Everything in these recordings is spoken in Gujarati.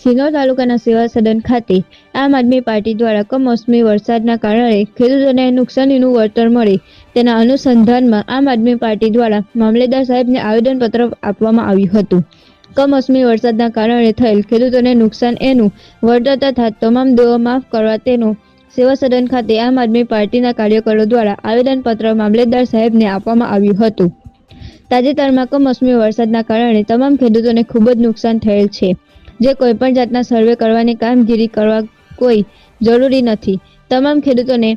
સિનોર તાલુકાના સેવા સદન ખાતે આમ આદમી પાર્ટી દ્વારા કમોસમી વરસાદના કારણે ખેડૂતોને નુકસાનીનું વળતર મળે તેના અનુસંધાનમાં આમ આદમી પાર્ટી દ્વારા મામલેદાર સાહેબને આવેદનપત્ર આપવામાં આવ્યું હતું. કમોસમી વરસાદના કારણે થયેલ ખેડૂતોને નુકસાન એનું વળતર તથા તમામ દેવો માફ કરવા તેનું સેવા સદન ખાતે આમ આદમી પાર્ટીના કાર્યકરો દ્વારા આવેદનપત્ર મામલેદાર સાહેબને આપવામાં આવ્યું હતું. તાજેતરમાં કમોસમી વરસાદના કારણે તમામ ખેડૂતોને ખૂબ જ નુકસાન થયેલ છે. જે કોઈપણ જાતના સર્વે કરવાની કામગીરી કરવા કોઈ જરૂરી નથી. તમામ ખેડૂતોને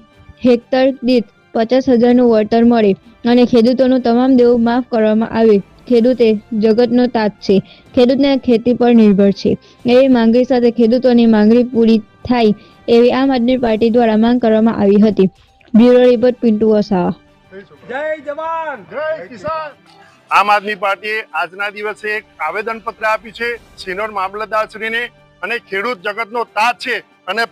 હેક્ટર દીઠ પચાસ હજારનું વળતર મળે અને ખેડૂતોનું તમામ દેવું માફ કરવામાં આવે. ખેડૂતે જગતનો તાત છે. ખેડૂતને ખેતી પર નિર્ભર છે. એવી માંગણી સાથે ખેડૂતોની માંગણી પૂરી થાય એવી આમ આદમી પાર્ટી દ્વારા માંગ કરવામાં આવી હતી. Bureau report Pintu Vasava. જય જવાન! જય કિસાન! આમ આદમી પાર્ટીએ આજના દિવસે એક આવેદન પત્ર આપ્યું છે, સિનોર મામલતદારશ્રીને. અને ખેડૂત જગતનો તાજ છે અને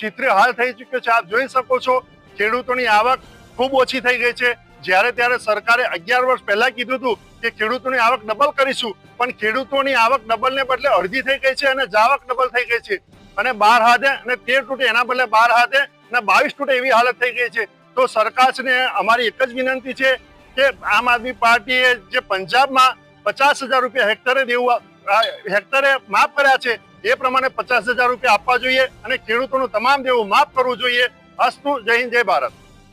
ચિત્ર હાલ થઈ ચૂક્યો છે, આપ જોઈ શકો છો, ખેડૂતોની આવક ખૂબ ઓછી થઈ ગઈ છે. જ્યારે ત્યારે સરકારે અગિયાર વર્ષ પહેલા કીધું હતું કે ખેડૂતોની આવક ડબલ કરીશું, પણ ખેડૂતોની આવક ડબલને બદલે અડધી થઈ ગઈ છે અને જાવક ડબલ થઈ ગઈ છે. અને બાર હાથે અને તેર તૂટે, એના બદલે બાર હાથે અને બાવીસ તૂટે એવી હાલત થઈ ગઈ છે. તો સરકારને અમારી એક જ વિનંતી છે કે આમ આદમી પાર્ટીએ જે પંજાબમાં પચાસ હજાર રૂપિયા હેક્ટરે દેવું હેક્ટરે માફ કર્યા છે, એ પ્રમાણે પચાસ હજાર રૂપિયા આપવા જોઈએ અને ખેડૂતોનું તમામ દેવું માફ કરવું જોઈએ. અસ્તુ જય હિન્દ, જય ભારત.